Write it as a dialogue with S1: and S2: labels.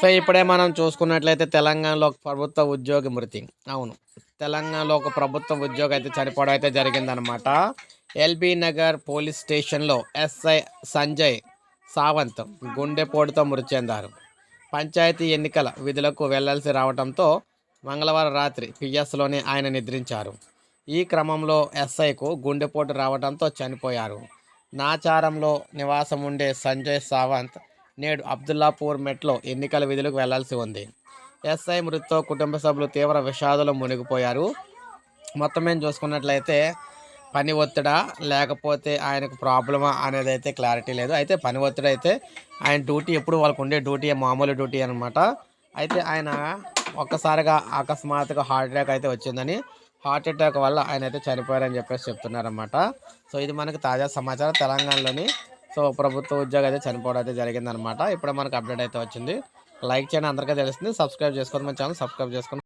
S1: So ఇప్పుడే మనం చూసుకున్నట్లయితే తెలంగాణలో ఒక ప్రభుత్వ ఉద్యోగి మృతి. అవును. తెలంగాణలో ఒక ప్రభుత్వ ఉద్యోగి అయితే చనిపోవడం అయితే జరిగిందనమాట ఎల్బీ నగర్ పోలీస్ స్టేషన్లో ఎస్ఐ సంజయ్ సావంత్ గుండెపోటుతో మృతి చెందారు. పంచాయతీ ఎన్నికల విధులకు వెళ్ళాల్సి రావడంతో మంగళవారం రాత్రి పిఎస్లోనే ఆయన నిద్రించారు. ఈ క్రమంలో ఎస్ఐకు గుండెపోటు రావడంతో చనిపోయారు. నాచారంలో నివాసం ఉండే సంజయ్ సావంత్ నేడు అబ్దుల్లాపూర్ మెట్లో ఎన్నికల విధులకు వెళ్ళాల్సి ఉంది. ఎస్ఐ మృతితో కుటుంబ సభ్యులు తీవ్ర విషాదంలో మునిగిపోయారు. మొత్తం ఏం చూసుకున్నట్లయితే పని ఒత్తిడా లేకపోతే ఆయనకు ప్రాబ్లమా అనేది అయితే క్లారిటీ లేదు. అయితే పని ఒత్తిడి అయితే ఆయన డ్యూటీ ఎప్పుడు వాళ్ళకు ఉండే డ్యూటీ మామూలు డ్యూటీ అనమాట అయితే ఆయన ఒక్కసారిగా అకస్మాత్తుగా హార్ట్ అటాక్ అయితే వచ్చిందని హార్ట్ అటాక్ వల్ల ఆయన అయితే చనిపోయారని చెప్పేసి చెప్తున్నారన్నమాట. సో ఇది మనకు తాజా సమాచారం. తెలంగాణలోని సో ప్రభుత్వ ఉద్యోగం అయితే చనిపోవడం అయితే జరిగిందనమాట ఇప్పుడే మనకు అప్డేట్ అయితే వచ్చింది. లైక్ చేయండి అందరికీ తెలుస్తుంది. సబ్స్క్రైబ్ చేసుకోండి మన ఛానల్ సబ్స్క్రైబ్ చేసుకోండి.